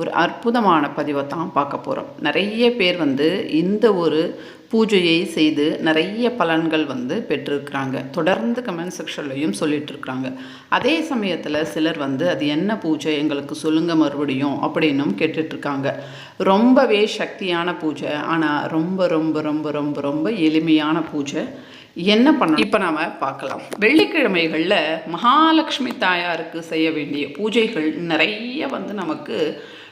ஒரு அற்புதமான பதிவை தான் பார்க்க போகிறோம் நிறைய பேர் வந்து இந்த ஒரு பூஜையை செய்து நிறைய பலன்கள் வந்து பெற்றிருக்கிறாங்க. தொடர்ந்து கமெண்ட் செக்ஷன்லையும் சொல்லிட்டு அதே சமயத்தில் சிலர் வந்து அது என்ன பூஜை? எங்களுக்கு சொல்லுங்க மறுபடியும் அப்படின்னும் கேட்டுட்ருக்காங்க ரொம்பவே சக்தியான பூஜை ஆனால் ரொம்ப ரொம்ப ரொம்ப ரொம்ப ரொம்ப எளிமையான பூஜை. என்ன பண்ணணும்? இப்போ நாம் பார்க்கலாம். வெள்ளிக்கிழமைகளில் மகாலட்சுமி தாயாருக்கு செய்ய வேண்டிய பூஜைகள் நிறைய வந்து நமக்கு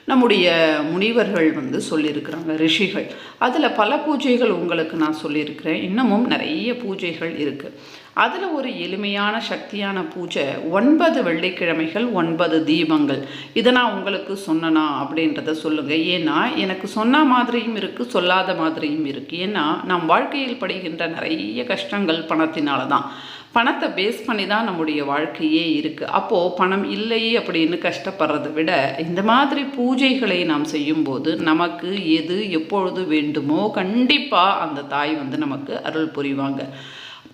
நம்முடைய முனிவர்கள் வந்து சொல்லியிருக்கிறாங்க ரிஷிகள். அதில் பல பூஜைகள் உங்களுக்கு நான் சொல்லியிருக்கிறேன். இன்னமும் நிறைய பூஜைகள் இருக்குது அதில் ஒரு எளிமையான சக்தியான பூஜை ஒன்பது வெள்ளிக்கிழமைகள் ஒன்பது தீபங்கள். இதை நான் உங்களுக்கு சொன்னனா அப்படின்றத சொல்லுங்கள் ஏன்னா எனக்கு சொன்ன மாதிரியும் இருக்குது சொல்லாத மாதிரியும் இருக்குது ஏன்னா நம் வாழ்க்கையில் படுகின்ற நிறைய கஷ்டங்கள் பணத்தினால தான் பணத்தை பேஸ் பண்ணி தான் நம்முடைய வாழ்க்கையே இருக்குது அப்போது பணம் இல்லை அப்படின்னு கஷ்டப்படுறதை விட இந்த மாதிரி பூஜைகளை நாம் செய்யும்போது நமக்கு எது எப்பொழுது வேண்டுமோ கண்டிப்பாக அந்த தாய் வந்து நமக்கு அருள் புரிவாங்க.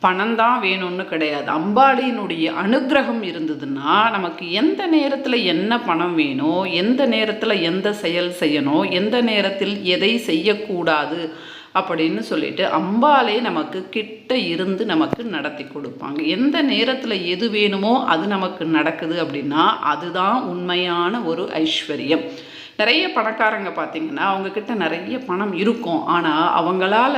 பணம் தான் வேணும்னு கிடையாது. அம்பாளியினுடைய அனுகிரகம் இருந்ததுன்னா நமக்கு எந்த நேரத்தில் என்ன பணம் வேணும் எந்த நேரத்தில் எந்த செயல் செய்யணும் எந்த நேரத்தில் எதை செய்யக்கூடாது அப்படின்னு சொல்லிட்டு அம்பாலே நமக்கு கிட்ட இருந்து நமக்கு நடத்தி கொடுப்பாங்க. எந்த நேரத்தில் எது வேணுமோ அது நமக்கு நடக்குது அப்படின்னா அதுதான் உண்மையான ஒரு ஐஸ்வர்யம். நிறைய பணக்காரங்க பார்த்திங்கன்னா அவங்கக்கிட்ட நிறைய பணம் இருக்கும். ஆனால் அவங்களால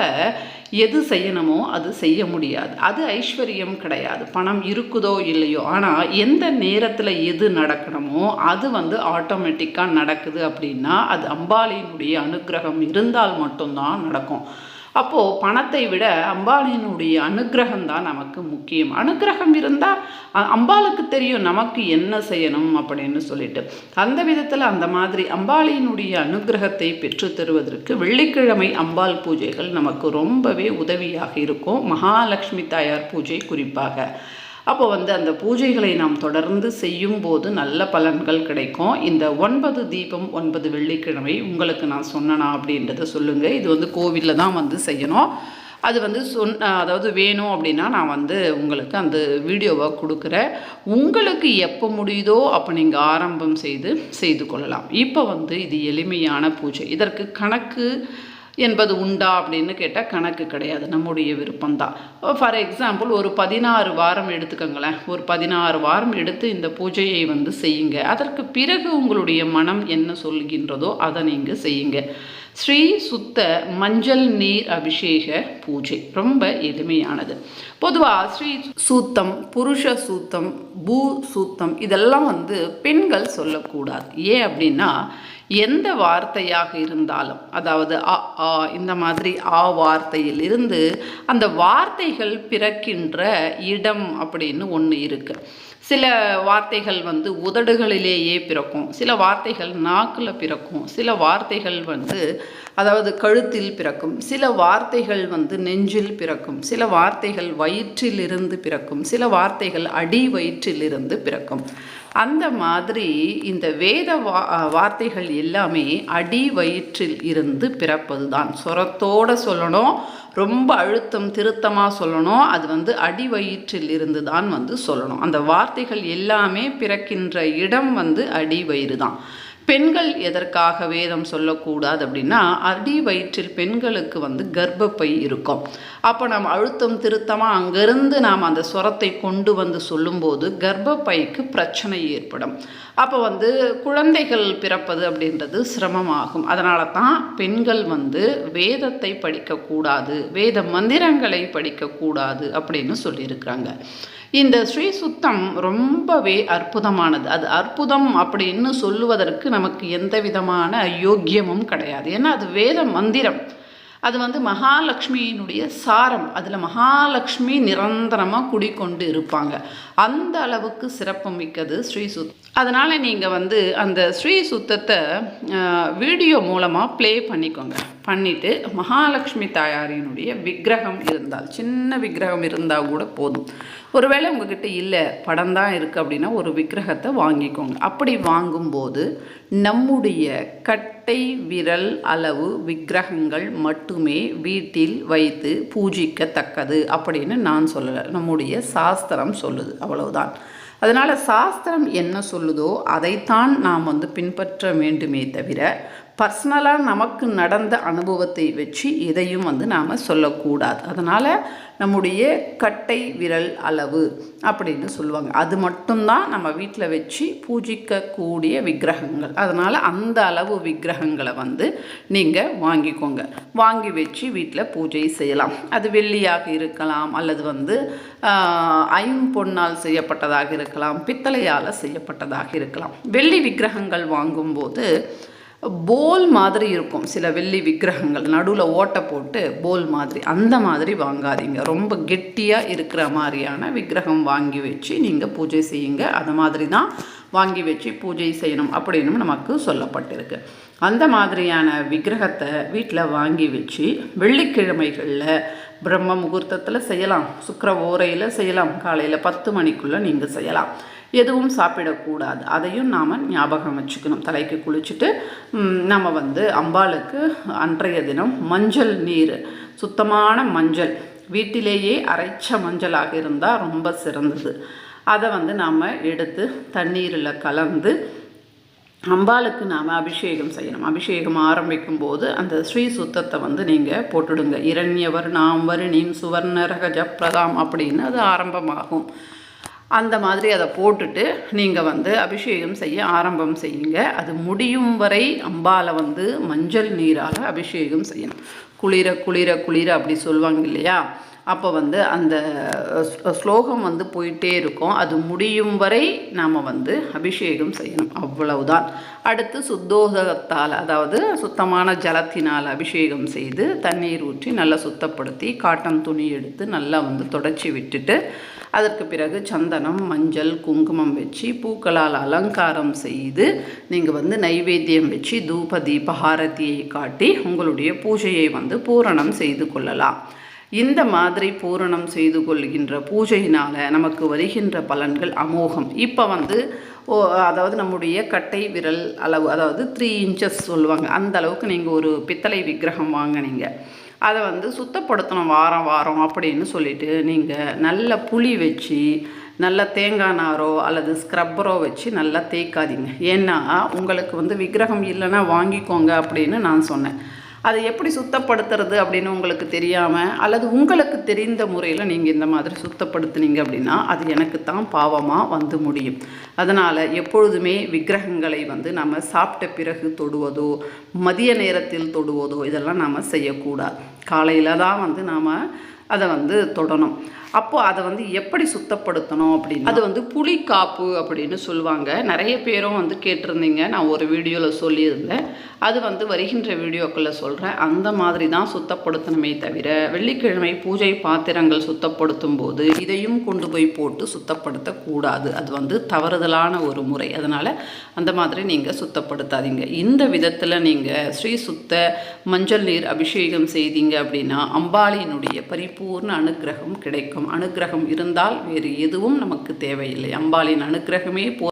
எது செய்யணுமோ அது செய்ய முடியாது. அது ஐஸ்வர்யம் கிடையாது. பணம் இருக்குதோ இல்லையோ. ஆனால் எந்த நேரத்தில் எது நடக்கணுமோ அது வந்து ஆட்டோமேட்டிக்காக நடக்குது அப்படின்னா அது அம்பாலியினுடைய அனுகிரகம் இருந்தால் மட்டும்தான் நடக்கும். அப்போது பணத்தை விட அம்பாளியினுடைய அனுகிரகம் தான் நமக்கு முக்கியம். அனுகிரகம் இருந்தால் அம்பாளுக்கு தெரியும் நமக்கு என்ன செய்யணும் அப்படின்னு சொல்லிட்டு. அந்த விதத்தில் அந்த மாதிரி அம்பாளியினுடைய அனுகிரகத்தை பெற்று தருவதற்கு வெள்ளிக்கிழமை அம்பாள் பூஜைகள் நமக்கு ரொம்பவே உதவியாக இருக்கும். மகாலட்சுமி தாயார் பூஜை குறிப்பாக. அப்போ வந்து அந்த பூஜைகளை நாம் தொடர்ந்து செய்யும் போது நல்ல பலன்கள் கிடைக்கும். இந்த ஒன்பது தீபம் ஒன்பது வெள்ளிக்கிழமை உங்களுக்கு நான் சொன்னனா அப்படின்றத சொல்லுங்கள் இது வந்து கோவிலில் தான் வந்து செய்யணும். அது வந்து சொன் அதாவது வேணும் அப்படின்னா நான் வந்து உங்களுக்கு அந்த வீடியோவை கொடுக்குறேன். உங்களுக்கு எப்போ முடியுதோ அப்போ நீங்கள் ஆரம்பம் செய்து செய்து கொள்ளலாம். இப்போ வந்து இது எளிமையான பூஜை. இதற்கு கணக்கு என்பது உண்டா அப்படின்னு கேட்டால் கணக்கு கிடையாது நம்முடைய விருப்பம்தான். ஃபார் எக்ஸாம்பிள் ஒரு பதினாறு வாரம் எடுத்துக்கோங்களேன். ஒரு பதினாறு வாரம் எடுத்து இந்த பூஜையை வந்து செய்யுங்க. அதற்கு பிறகு உங்களுடைய மனம் என்ன சொல்கின்றதோ அதை நீங்கள் செய்யுங்க. ஸ்ரீ சுத்த மஞ்சள் நீர் அபிஷேக பூஜை. ரொம்ப எளிமையானது. பொதுவாக ஸ்ரீ சூத்தம் புருஷ சூத்தம் பூ சூத்தம் இதெல்லாம் வந்து பெண்கள் சொல்லக்கூடாது. ஏன் அப்படின்னா எந்த வார்த்தையாக இருந்தாலும் அதாவது அ ஆ இந்த மாதிரி ஆ வார்த்தையில் இருந்து அந்த வார்த்தைகள் பிறக்கின்ற இடம் அப்படின்னு ஒன்று இருக்குது சில வார்த்தைகள் வந்து உதடுகளிலேயே பிறக்கும் சில வார்த்தைகள் நாக்கில் பிறக்கும் சில வார்த்தைகள் வந்து அதாவது கழுத்தில் பிறக்கும் சில வார்த்தைகள் வந்து நெஞ்சில் பிறக்கும் சில வார்த்தைகள் வயிற்றிலிருந்து பிறக்கும் சில வார்த்தைகள் அடி வயிற்றிலிருந்து பிறக்கும். அந்த மாதிரி இந்த வேத வா வார்த்தைகள் எல்லாமே அடி வயிற்றில் இருந்து பிறப்பது தான் சுரத்தோடு சொல்லணும் ரொம்ப அழுத்தம் திருத்தமாக சொல்லணும் அது வந்து அடி வயிற்றில் இருந்து தான் வந்து சொல்லணும். அந்த வார்த்தைகள் எல்லாமே பிறக்கின்ற இடம் வந்து அடி வயிறு தான் பெண்கள் எதற்காக வேதம் சொல்லக்கூடாது அப்படின்னா அடி வயிற்றில் பெண்களுக்கு வந்து கர்ப்பப்பை இருக்கும். அப்போ நம்ம அழுத்தம் திருத்தமாக அங்கேருந்து நாம் அந்த சுரத்தை கொண்டு வந்து சொல்லும்போது கர்ப்பப்பைக்கு பிரச்சனை ஏற்படும். அப்போ வந்து குழந்தைகள் பிறப்பது அப்படின்றது சிரமமாகும். அதனால தான் பெண்கள் வந்து வேதத்தை படிக்கக்கூடாது வேத மந்திரங்களை படிக்கக்கூடாது அப்படின்னு சொல்லியிருக்கிறாங்க. இந்த ஸ்ரீ சுத்தம் ரொம்பவே அற்புதமானது. அது அற்புதம் அப்படின்னு சொல்லுவதற்கு நமக்கு எந்த விதமான யோக்கியமும் கிடையாது. ஏன்னா அது வேத மந்திரம். அது வந்து மகாலட்சுமியினுடைய சாரம். அதில் மகாலட்சுமி நிரந்தரமாக குடிக்கொண்டு இருப்பாங்க. அந்த அளவுக்கு சிறப்பு மிக்கது ஸ்ரீ சுத் அதனால் நீங்கள் வந்து அந்த ஸ்ரீ சுத்தத்தை வீடியோ மூலமாக ப்ளே பண்ணிக்கோங்க. பண்ணிவிட்டு மகாலட்சுமி தாயாரினுடைய விக்கிரகம் இருந்தால் சின்ன விக்கிரகம் இருந்தால் கூட போதும். ஒருவேளை உங்ககிட்ட இல்லை படம் தான் இருக்குது அப்படின்னா ஒரு விக்கிரகத்தை வாங்கிக்கோங்க. அப்படி வாங்கும்போது நம்முடைய கட்டை விரல் அளவு விக்கிரகங்கள் மட்டுமே வீட்டில் வைத்து பூஜிக்கத்தக்கது அப்படின்னு நான் சொல்லலை. நம்முடைய சாஸ்திரம் சொல்லுது. அவ்வளவுதான். அதனால் சாஸ்திரம் என்ன சொல்லுதோ அதைத்தான் நாம் வந்து பின்பற்ற வேண்டுமே தவிர பர்சனலாக நமக்கு நடந்த அனுபவத்தை வச்சு எதையும் வந்து நாம் சொல்லக்கூடாது. அதனால் நம்முடைய கட்டை விரல் அளவு அப்படின்னு சொல்லுவாங்க. அது மட்டும்தான் நம்ம வீட்டில் வச்சு பூஜிக்கக்கூடிய விக்கிரகங்கள். அதனால் அந்த அளவு விக்கிரகங்களை வந்து நீங்கள் வாங்கிக்கோங்க. வாங்கி வச்சு வீட்டில் பூஜை செய்யலாம். அது வெள்ளியாக இருக்கலாம் அல்லது வந்து ஐம்பொன்னால் செய்யப்பட்டதாக இருக்கலாம் பித்தளையால் செய்யப்பட்டதாக இருக்கலாம். வெள்ளி விக்கிரகங்கள் வாங்கும்போது போல் மாதிரி இருக்கும் சில வெள்ளி விக்கிரகங்கள். நடுவில் ஓட்டை போட்டு போல் மாதிரி. அந்த மாதிரி வாங்காதீங்க. ரொம்ப கெட்டியாக இருக்கிற மாதிரியான விக்கிரகம் வாங்கி வச்சு நீங்கள் பூஜை செய்யுங்க. அது மாதிரி தான் வாங்கி வச்சு பூஜை செய்யணும் அப்படின்னு நமக்கு சொல்லப்பட்டிருக்கு. அந்த மாதிரியான விக்கிரகத்தை வீட்டில் வாங்கி வச்சு வெள்ளிக்கிழமைகளில் பிரம்ம முகூர்த்தத்தில் செய்யலாம். சுக்கிர ஓரையில் செய்யலாம். காலையில் பத்து மணிக்குள்ளே நீங்கள் செய்யலாம். எதுவும் சாப்பிடக்கூடாது. அதையும் நாம் ஞாபகம் வச்சுக்கணும். தலைக்கு குளிச்சுட்டு நம்ம வந்து அம்பாளுக்கு அன்றைய தினம் மஞ்சள் நீர் சுத்தமான மஞ்சள் வீட்டிலேயே அரைச்ச மஞ்சளாக இருந்தால் ரொம்ப சிறந்தது. அதை வந்து நாம் எடுத்து தண்ணீரில் கலந்து அம்பாளுக்கு நாம் அபிஷேகம் செய்யணும். அபிஷேகம் ஆரம்பிக்கும் போது அந்த ஸ்ரீ சுத்தத்தை வந்து நீங்கள் போட்டுடுங்க. இரண்யவர் நாம் வருணின் சுவர்ணரக ஜப்ரதாம் அப்படின்னு அது ஆரம்பமாகும். அந்த மாதிரி அதை போட்டுட்டு நீங்கள் வந்து அபிஷேகம் செய்ய ஆரம்பம் செய்யுங்க. அது முடியும் வரை அம்பாவை வந்து மஞ்சள் நீரால் அபிஷேகம் செய்யணும். குளிர குளிர குளிர அப்படி சொல்லுவாங்க இல்லையா? அப்போ வந்து அந்த ஸ்லோகம் வந்து போயிட்டே இருக்கும். அது முடியும் வரை நாம் வந்து அபிஷேகம் செய்யணும். அவ்வளவுதான். அடுத்து சுத்தோதகத்தால் அதாவது சுத்தமான ஜலத்தினால் அபிஷேகம் செய்து தண்ணீர் ஊற்றி நல்லா சுத்தப்படுத்தி காட்டன் துணி எடுத்து நல்லா வந்து தொடச்சி விட்டுட்டு அதற்கு பிறகு சந்தனம் மஞ்சள் குங்குமம் வச்சு பூக்களால் அலங்காரம் செய்து நீங்கள் வந்து நைவேத்தியம் வச்சு தூப தீப ஹாரதியை காட்டி உங்களுடைய பூஜையை வந்து பூரணம் செய்து கொள்ளலாம். இந்த மாதிரி பூரணம் செய்து கொள்கின்ற பூஜையினால் நமக்கு வருகின்ற பலன்கள் அமோகம். இப்போ வந்து ஓ அதாவது நம்முடைய கட்டை விரல் அளவு அதாவது த்ரீ இன்ச்சஸ் சொல்லுவாங்க. அந்த அளவுக்கு நீங்கள் ஒரு பித்தளை விக்கிரகம் வாங்கினீங்க. அதை வந்து சுத்தப்படுத்தணும் வாரம் வாரம் அப்படின்னு சொல்லிட்டு நீங்கள் நல்ல புளி வச்சு நல்ல தேங்காய் நாரோ அல்லது ஸ்க்ரப்பரோ வச்சு நல்லா தேய்க்காதீங்க. ஏன்னா உங்களுக்கு வந்து விக்கிரகம் இல்லைன்னா வாங்கிக்கோங்க அப்படின்னு நான் சொன்னேன். அதை எப்படி சுத்தப்படுத்துறது அப்படின்னு உங்களுக்கு தெரியாமல் அல்லது உங்களுக்கு தெரிந்த முறையில் நீங்கள் இந்த மாதிரி சுத்தப்படுத்துனீங்க அப்படின்னா அது எனக்கு தான் பாவமாக வந்து முடியும். அதனால் எப்பொழுதுமே விக்கிரகங்களை வந்து நம்ம சாப்பிட்ட பிறகு தொடுவதோ மதிய நேரத்தில் தொடுவதோ இதெல்லாம் நாம் செய்யக்கூடாது. காலையில் தான் வந்து நாம் அதை வந்து தொடணும். அப்போது அதை வந்து எப்படி சுத்தப்படுத்தணும் அப்படின்னு அது வந்து புளிக்காப்பு அப்படின்னு சொல்லுவாங்க. நிறைய பேரும் வந்து கேட்டிருந்தீங்க. நான் ஒரு வீடியோவில் சொல்லியிருந்தேன். அது வந்து வருகின்ற வீடியோக்களில் சொல்கிறேன் அந்த மாதிரி தான் சுத்தப்படுத்தணுமே தவிர வெள்ளிக்கிழமை பூஜை பாத்திரங்கள் சுத்தப்படுத்தும் போது இதையும் கொண்டு போய் போட்டு சுத்தப்படுத்தக்கூடாது. அது வந்து தவறுதலான ஒரு முறை. அதனால் அந்த மாதிரி நீங்கள் சுத்தப்படுத்தாதீங்க. இந்த விதத்தில் நீங்கள் ஸ்ரீ சுத்த மஞ்சள் நீர் அபிஷேகம் செய்தீங்க அப்படின்னா அம்பாளியினுடைய பரிபூர்ண அனுக்கிரகம் கிடைக்கும். அனுக்கிரகம் இருந்தால் வேறு எதுவும் நமக்கு தேவையில்லை. அம்பாளின் அனுக்கிரகமே போ